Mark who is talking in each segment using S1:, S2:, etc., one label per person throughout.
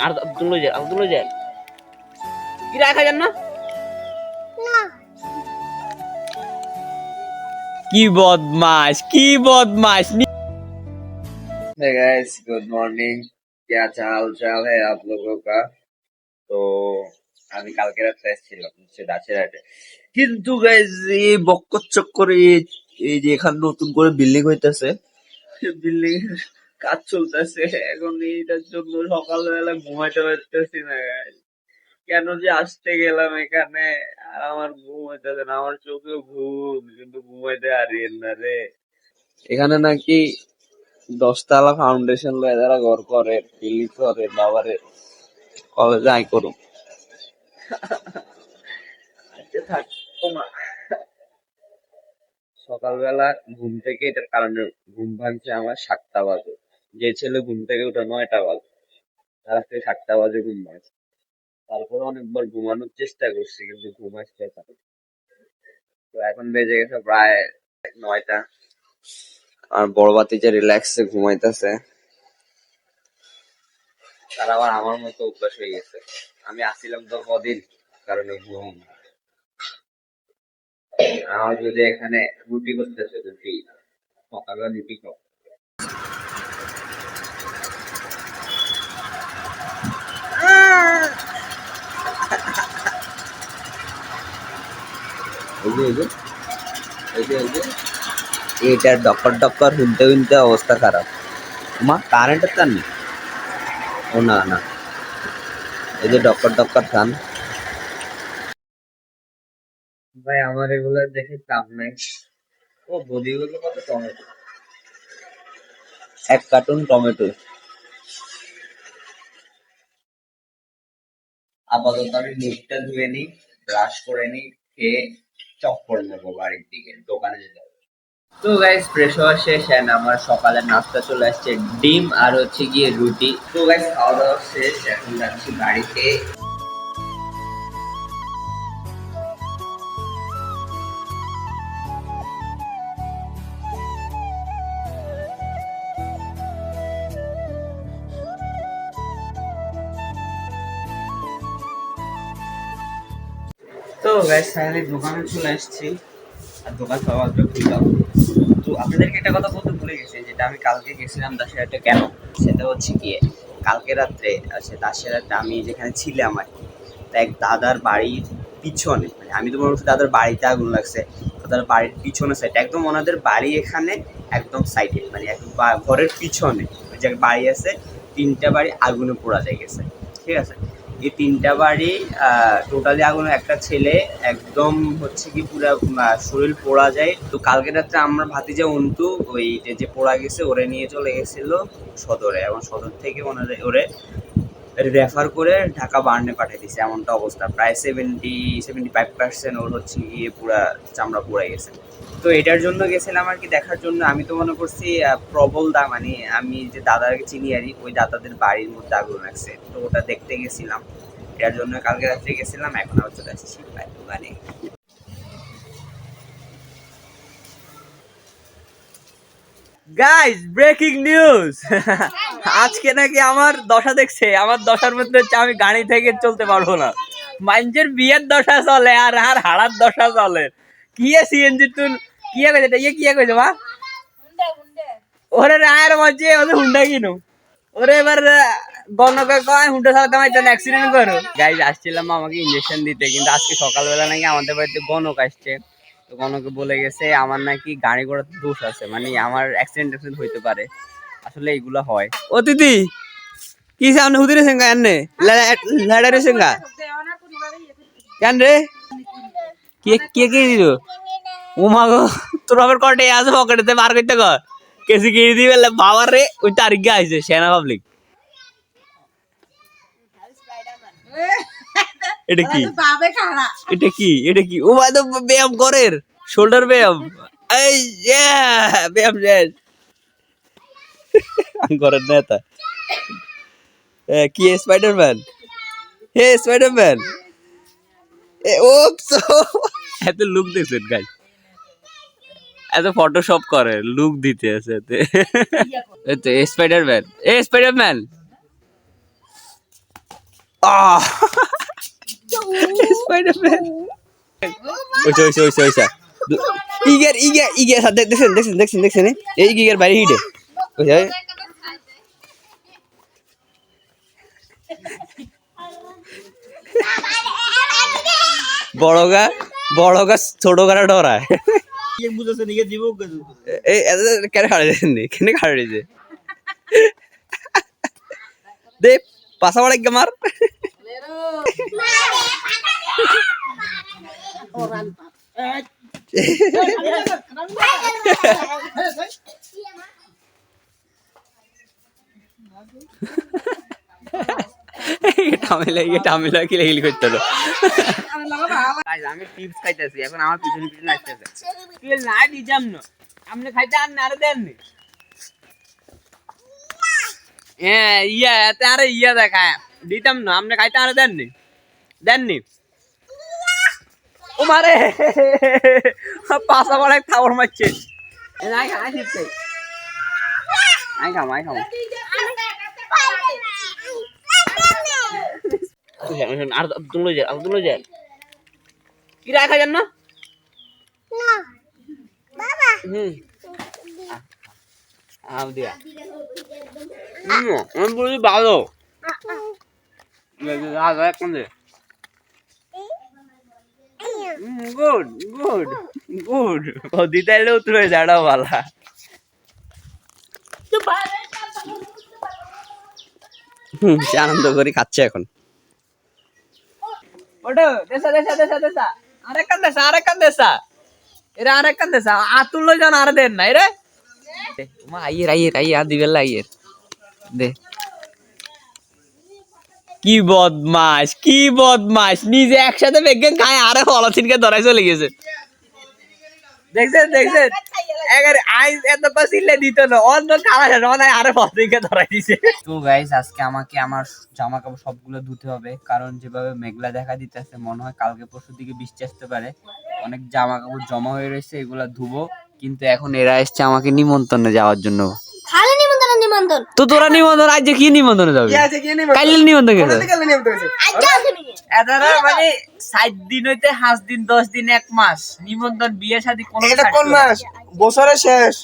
S1: আর দুলো যায় আর দুলো যায় কি রাখা যান না কি বদমাশ কি বদমাশ
S2: Hey guys, good morning. क्या चाल चाल है आप लोगों का তো আমি কালকে রাত্রে এসেছিলাম হচ্ছে দাসেরহাটে কিন্তু গাইজ এই বক্কর চক্কর এই- এই যে এখানে নতুন করে বিল্ডিং হইতেছে বিল্ডিং কাজ চলতেছে। এখন এইটার জন্য সকালবেলা ঘুমাইতে পারতেছি না। কেন যে আসতে গেলাম এখানে? আর আমার ঘুম হইতেছে না, আমার চোখে ঘুম, কিন্তু ঘুমাইতে হারিয়েন না রে। এখানে নাকি দশতলা ফাউন্ডেশন লয়ে যারা ঘর করে, বিল্ডিং করে, বাবারে কবে যাই করুম থাক। সকালবেলা ঘুম থেকে এটার কারণে ঘুম ভাঙছে আমার সাতটা বাজে। যে ছেলে ঘুম থেকে উঠে নয়টা বাজে, তার আজকে সাতটা বাজে ঘুম ভাঙছে তারপরে অনেকবার ঘুমানোর চেষ্টা করছি, কিন্তু ঘুম পারে তো এখন বেজে গেছে প্রায় নয়টা। আর বড় যে রিল্যাক্সে ঘুমাইতেছে, তার আবার আমার মতো অভ্যাস হয়ে গেছে। আমি আসছিলাম তো কদিন, কারণে ঘুম আমার যদি এখানে রুটি করতেছে রুটি সকালে রুটি খাও এইটার ডক্কর ডক্কর শুনতে শুনতে অবস্থা খারাপ। মা কারেন্টের তার নেই? ও না না। এই যে ডক্কর ডক্কর খান ভাই আমার এগুলো দেখে কাম নাই। ও বদিগুলো কত টমেটো? এক কার্টুন টমেটো আপাতত আমি মুখটা ধুয়ে নিই ব্রাশ করে নিই, খেয়ে চক্কর নেব বাড়ির দিকে, দোকানে যেতে হবে। তো গাইস ফ্রেশ হওয়া শেষ এন্ড আমার সকালের নাস্তা চলে আসছে ডিম আর হচ্ছে গিয়ে রুটি। তো গাইস খাওয়া দাওয়া শেষ, এখন যাচ্ছি বাড়িতে। তো গাইস ফাইনালি দোকানে চলে আসছি। আর দোকান সকাল খুললাম তো আপনাদেরকে একটা কথা বলতে ভুলে গেছি, যেটা আমি কালকে গেছিলাম দাসেরাটে কেন? সেটা হচ্ছে গিয়ে, কালকে রাত্রে, সে দাসেরাটে আমি যেখানে ছিলাম আর কি, তা এক দাদার বাড়ির পিছনে মানে আমি তো মনে হচ্ছে দাদার বাড়িতে আগুন লাগছে, দাদার বাড়ির পিছনে সাইড একদম ওনাদের বাড়ি এখানে, একদম সাইডে মানে একদম ঘরের পিছনে যে বাড়ি আছে, তিনটা বাড়ি আগুনে পোড়া যায় গেছে, ঠিক আছে? এই তিনটা বাড়ি টোটালি আগুনে, একটা ছেলে, একদম হচ্ছে কি পুরা শরীর পোড়া যায়। তো কালকে রাত্রে আমার ভাতিজা অন্তু, ওই যে যে পোড়া গেছে, ওরে নিয়ে চলে গেছিল সদরে। এবং সদর থেকে ওনারে, ওরে রেফার করে ঢাকা বার্নে পাঠিয়ে দিছে এমনটা অবস্থা। প্রায় সেভেন্টি সেভেন্টি ফাইভ পার্সেন্ট ওর হচ্ছে গিয়ে পুরা চামড়া পুড়ে গেছে। তো এটার জন্য গেছিলাম আর কি দেখার জন্য। আমি তো মনে করছি প্রবল দা মানে আমি যে দাদাকে চিনি আর ওই দাদাদের বাড়ির মধ্যে আগুন লাগছে। তো ওটা দেখতে গেছিলাম। এটার জন্য কালকে রাত্রে গেছিলাম, এখন আবার চলে আসছি দোকানে
S1: গাইস ব্রেকিং নিউজ আজকে নাকি আমার দশা দেখছে। আমার দশার মধ্যে হচ্ছে আমি গাড়ি থেকে চলতে পারব না। মাইন্সের বিয়ের দশা চলে আর আর হাড়ার দশা চলে। কি সিএনজি তুই কি কইছে এটা ইয়ে কি কইছে মা ওরে রায়ের মধ্যে ওদের হুন্ডা কিনো ওরে এবার গণকে কয় হুন্ডা চালাতে আমার জন্য অ্যাক্সিডেন্ট করো গাইজ আসছিলাম আমাকে ইঞ্জেকশন দিতে কিন্তু আজকে সকালবেলা নাকি আমাদের বাড়িতে গণক আসছে তো গণকে বলে গেছে আমার নাকি গাড়ি ঘোড়ার দোষ আছে মানে আমার অ্যাক্সিডেন্ট অ্যাক্সিডেন্ট হইতে পারে আসলে এইগুলো হয় ও দিদি কি সামনে হুদিরে সেঙ্গা এনে লাড়ারে সেঙ্গা কেন রে কে কে কে দিল ও মা গো, তোর আবার কটে আছে পকেটেতে? বার করতে কর। কেসি কিনে দিবে বাবার রে, ওই তারিখ আইছে, সেনা পাবলিক এটা কি? এটা কি? এটা কি? ভাই তো ব্যায়াম করের শোল্ডার ব্যায়াম। এই ব্যায়াম শেষ। ঘরের নেতা। কি স্পাইডারম্যান হে স্পাইডারম্যান এ, ওপস। এত লুক দিয়েছেন গাই এত ফটোশপ করে লুক দিতে আছে এতে। তো স্পাইডারম্যান এ স্পাইডারম্যান আহ! স্পাইডারম্যান ওইসা ওইসা ওইসা ওইসা। ইগের ইগে ইগে দেখছেন দেখছেন দেখছেন দেখছেন। এই ইগের বাইরে হিটে। ওইসা বড় গা বড় গা ছোট গাড়া ডরায়। කියෙන් බුදසන එක තිබෝක්ගද ඒ ඇ කැර හරදන්නේ කෙනෙ හරඩද දේ පසවලක් ගමර් ටමිලගේ ටමිලා කියලා හිලි කොත්තල আমি টিপস খাইতেছি এখন আমার পিছনে পিছনে আসতেছে। তুই না দিজাম না আপনি খাইতে আর না। দেননি হ্যাঁ ইয়া এতে আরে ইয়া দেখায়। দিতাম না আপনি খাইতে আর দেননি দেননি ও মারে। পাশা বড় এক খাবার মারছে। নাই খা নাই ঠিকছে খাম নাই খাম আর তুলো যায় আর তুলো যায় কি রাখা যান না? হুম। আম দিয়া। আমি বলি ভালো। ভালো এখন দে। Good good good. ও দিতে এলে উত্তরে যাড়াও হুম সে আনন্দ করে খাচ্ছে এখন। ওটো দেশা দেশা দেশা দেশা। আরেকখান দেশা আরেকখান দেশা এরা আরেকখান দেশা আতুল লই যান আর দেন না এরে মা আইয়ের আইয়ের আইয়ের দে। কি বদমাস কি বদমাস নিজে একসাথে বেগে খায় আরে হলাসিনকে ধরাই চলে গেছে। দেখছেন দেখছেন? এগারে আইস এত পাসিলে দিত না অন্য খাওয়া না আরে পলাথিনকে ধরাই দিছে।
S2: তো গাইস আজকে আমাকে আমার জামা কাপড় সবগুলো ধুতে হবে কারণ যেভাবে মেঘলা দেখা দিতেছে মনে হয় কালকে পরশুর দিকে বৃষ্টি আসতে পারে। অনেক জামা কাপড় জমা হয়ে রয়েছে এগুলা ধুবো কিন্তু এখন এরা এসছে আমাকে নিমন্ত্রণে যাওয়ার জন্য।
S3: খালি নিমন্ত্রণ নিমন্ত্রণ।
S1: তো তোরা নিমন্ত্রণ আজ যে কি নিমন্ত্রণে যাবে? নিমন্ত্রণ?
S2: এদারা মানে সাত দিন হইতে হাঁস দিন দশ দিন এক মাস। নিমন্ত্রণ বিয়ে শাদী কোনো
S4: এটা কোন মাস? বছরের শেষ।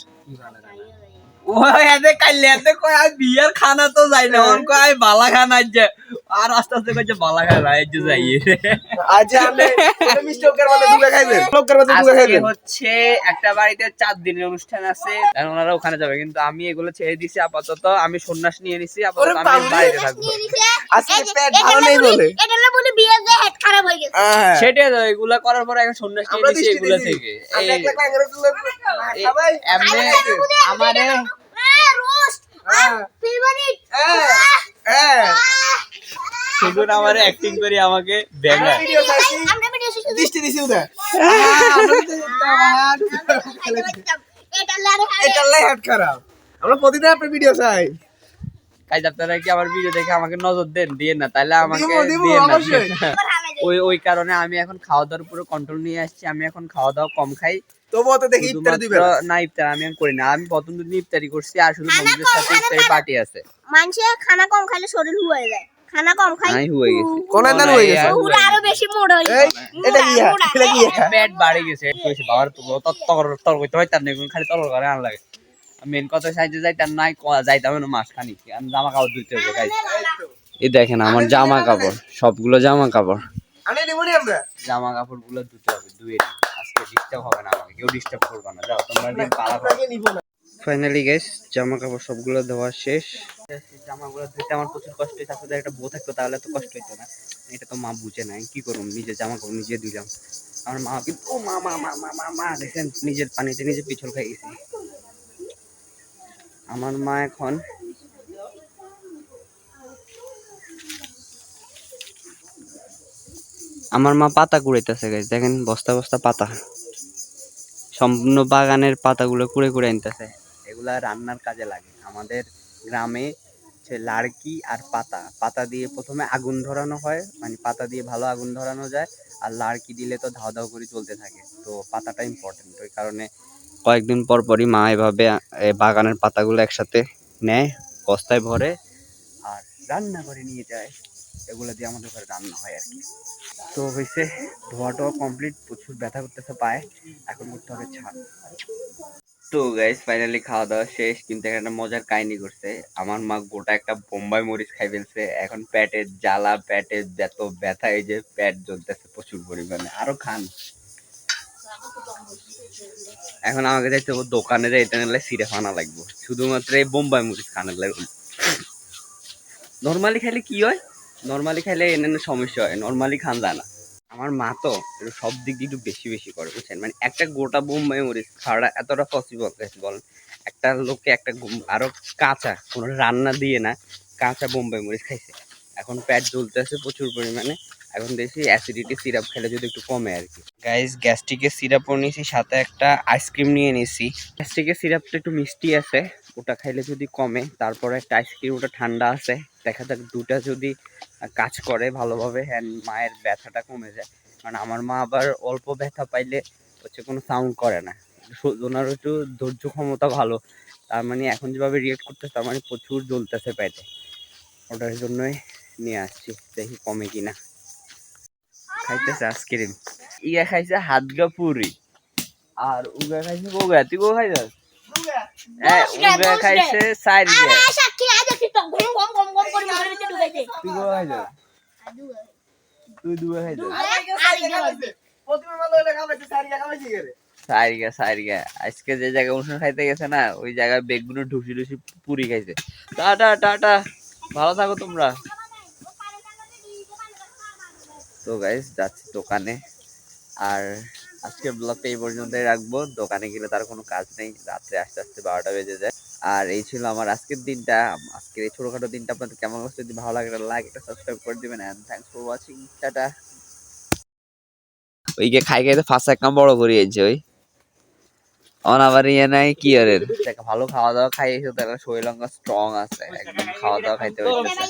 S1: ও এতে কাইলে এতে কয় বিয়ের বিয়ার খানা তো যাই না। অন কয় বালা খানা যে আর আস্তে আস্তে কইছে বালা খানা এই যে যাই
S4: আজ আমি মিষ্টি ওকের বাদে দুগে খাইবেন বাদে দুগে খাইবেন
S2: হচ্ছে একটা বাড়িতে চার দিনের অনুষ্ঠান আছে কারণ ওনারা ওখানে যাবে কিন্তু আমি এগুলো ছেড়ে দিছি আপাতত আমি সন্ন্যাস নিয়ে নিছি আপাতত আমি
S4: বাবরে।
S2: বাড়িতে থাকব
S4: আজকে পেট ভালো নেই বলে
S3: এটা না বলে বিয়ে যে হেড খারাপ হয়ে গেছে
S4: হ্যাঁ।
S2: সেটাই তো এগুলা করার পরে এখন সন্ন্যাস নিয়ে নিছি এগুলা। থেকে এমনি আমারে
S3: রোস্ট
S4: হ্যাঁ।
S3: ফেভারিট
S4: হ্যাঁ হ্যাঁ
S2: সেগুলো আমারে অ্যাক্টিং করে আমাকে ব্যাঙ্গা
S4: দৃষ্টি দিছি
S3: এটা
S4: লাই খারাপ। আমরা প্রতিদিন আপনার ভিডিও চাই।
S2: কাজ আপনারা কি আমার ভিডিও দেখে আমাকে নজর দেন? দিয়ে না তাহলে আমাকে দিয়ে না।
S4: অবশ্যই।
S2: ওই ওই কারণে আমি এখন খাওয়া দাওয়ার উপরে কন্ট্রোল নিয়ে আসছি। আমি এখন খাওয়া দাওয়া কম খাই।
S4: তবুও তো দেখি ইফতার দিবেন।
S2: না ইফতার আমি করি না। আমি প্রথম দিন ইফতারি করছি। আর শুধু বন্ধুদের সাথে ইফতারি পার্টি আছে।
S3: মানুষে খানা কম খাইলে শরীর হয়ে যায়। খানা কম খাই।
S2: নাই হয়ে গেছে।
S4: কোন একদিন হয়ে গেছে।
S3: পুরো আরও বেশি মোড় হয়ে
S4: এটা কি এটা কি
S2: পেট বাড়ে গেছে। কইছে বাবার তো তত্তর তর কইতে হয় তার নেই খালি তর করে আন লাগে মেন কথা সাইজে যাই তার নাই যাইতাম না মাস খানি আমি জামা কাপড় ধুইতে হবে গাইস এই দেখেন আমার জামা কাপড় সবগুলো জামা কাপড়।
S4: আনে নিব নি আমরা?
S2: জামা কাপড়গুলো ধুতে হবে ধুয়ে দিই। আজকে ডিস্টার্ব হবে না আমাকে কেউ ডিস্টার্ব করবে না। যাও তোমরা পালা করো।
S4: নিব না।
S2: ফাইনালি গাইস জামা কাপড় সবগুলো ধোয়া শেষ। জামাগুলো ধুতে আমার প্রচুর কষ্ট হয়েছে। আসলে একটা বউ থাকতো, তাহলে তো কষ্ট হতো না। এটা তো মা বুঝে না আমি কি করুম? নিজের জামা কাপড় নিজে দিলাম আমার মা কিন্তু মা মা মা মা মা মা দেখেন নিজের পানিতে নিজে পিছল খাই গেছি। আমার মা এখন আমার মা পাতা কুড়াইতেছে গাইস দেখেন, বস্তা বস্তা পাতা। সম্পূর্ণ বাগানের পাতাগুলো কুড়ে কুড়ে আনতেছে। এগুলা রান্নার কাজে লাগে। আমাদের গ্রামে হচ্ছে লাড়কি আর পাতা। পাতা দিয়ে প্রথমে আগুন ধরানো হয় মানে পাতা দিয়ে ভালো আগুন ধরানো যায়, আর লাড়কি দিলে তো ধাও ধাও করে চলতে থাকে। তো পাতাটা ইম্পর্টেন্ট ওই কারণে কয়েকদিন পর পরই মা এভাবে বাগানের পাতাগুলো একসাথে নেয়, বস্তায় ভরে আর রান্না করে নিয়ে যায়। এগুলো দিয়ে আমাদের ঘরে রান্না হয় আর কি। তো হয়েছে ধোয়াটাও কমপ্লিট প্রচুর ব্যথা করতেছে পায়ে। এখন করতে হবে ছাদ। তো গাইস ফাইনালি খাওয়া দাওয়া শেষ, কিন্তু একটা মজার কাহিনী করছে আমার মা গোটা একটা বোম্বাই মরিচ খাই ফেলছে। এখন পেটের জ্বালা পেটের যত ব্যথা, এই যে পেট জ্বলতেছে প্রচুর পরিমাণে। আরও খান। এখন আমাকে যাইতে হবে দোকানে যাই এটা নিলে সিরে ফানা লাগবে। শুধুমাত্র এই বোম্বাই মরিচ খানের লাগবে নর্মালি খাইলে কি হয়? নর্মালি খাইলে এনে সমস্যা হয়। নর্মালি খান যায় না। আমার মা তো সব দিক দিয়ে একটু বেশি বেশি করে, বুঝছেন? মানে একটা গোটা বোম্বাই মরিচ খাওয়াটা এতটা পসিবল বলেন একটা লোকে একটা আরও কাঁচা, কোনো রান্না দিয়ে না, কাঁচা বোম্বাই মরিচ খাইছে। এখন পেট জ্বলতেছে প্রচুর পরিমাণে, এখন দেখছি অ্যাসিডিটি সিরাপ খেলে যদি একটু কমে আর কি। গাইস গ্যাস্ট্রিকের সিরাপও নিয়েছি সাথে একটা আইসক্রিম নিয়ে নিয়েছি গ্যাস্ট্রিকের সিরাপটা একটু মিষ্টি আছে, ওটা খাইলে যদি কমে, তারপরে একটা আইসক্রিম ওটা ঠান্ডা আছে। দেখা যাক দুটা যদি কাজ করে ভালোভাবে হ্যাঁ মায়ের ব্যথাটা কমে যায়। কারণ আমার মা আবার অল্প ব্যথা পাইলে হচ্ছে কোনো সাউন্ড করে না। সু- ওনার একটু ধৈর্য ক্ষমতা ভালো। তার মানে এখন যেভাবে রিয়েক্ট করতেছে তার মানে প্রচুর জ্বলতেছে পেটে। ওটার জন্যই নিয়ে আসছি দেখি কমে কিনা। খাইতেছে আইসক্রিম ইয়া খাইছে হাতগা পুরি। আর উগা খাইছে গোগা তুই গো খাইছিস? হ্যাঁ উগা খাইছে সাইরিয়া
S3: গম গম গম গম করে ভিতরে
S2: তুই গো তুই দুয়া
S1: সারিগা সারিগা আজকে যে জায়গায় অনুষ্ঠান খাইতে গেছে না ওই জায়গায় বেগগুলো ঢুসি ঢুসি পুরি খাইছে। Tata tata. ভালো থাকো তোমরা। তো গাইস যাচ্ছি দোকানে। আর আজকের ব্লগটা এই পর্যন্তই রাখব। দোকানে গেলে তার কোনো কাজ নেই। রাত্রে আস্তে আস্তে বারোটা বেজে যায়। আর এই ছিল আমার আজকের দিনটা। আজকের এই ছোটখাটো দিনটা আপনাদের কেমন লাগছে যদি ভালো লাগে লাইক একটা সাবস্ক্রাইব করে দিবেন and thanks for watching tata. ওইকে খাই খাইতে ফার্স্ট এক বড় করিয়েছে ওই অন আবার ইয়ে নাই কি আর দেখ ভালো খাওয়া দাওয়া খাইয়েছো তাহলে শরীর লঙ্কা স্ট্রং আছে একদম খাওয়া দাওয়া খাইতে হইতেছে।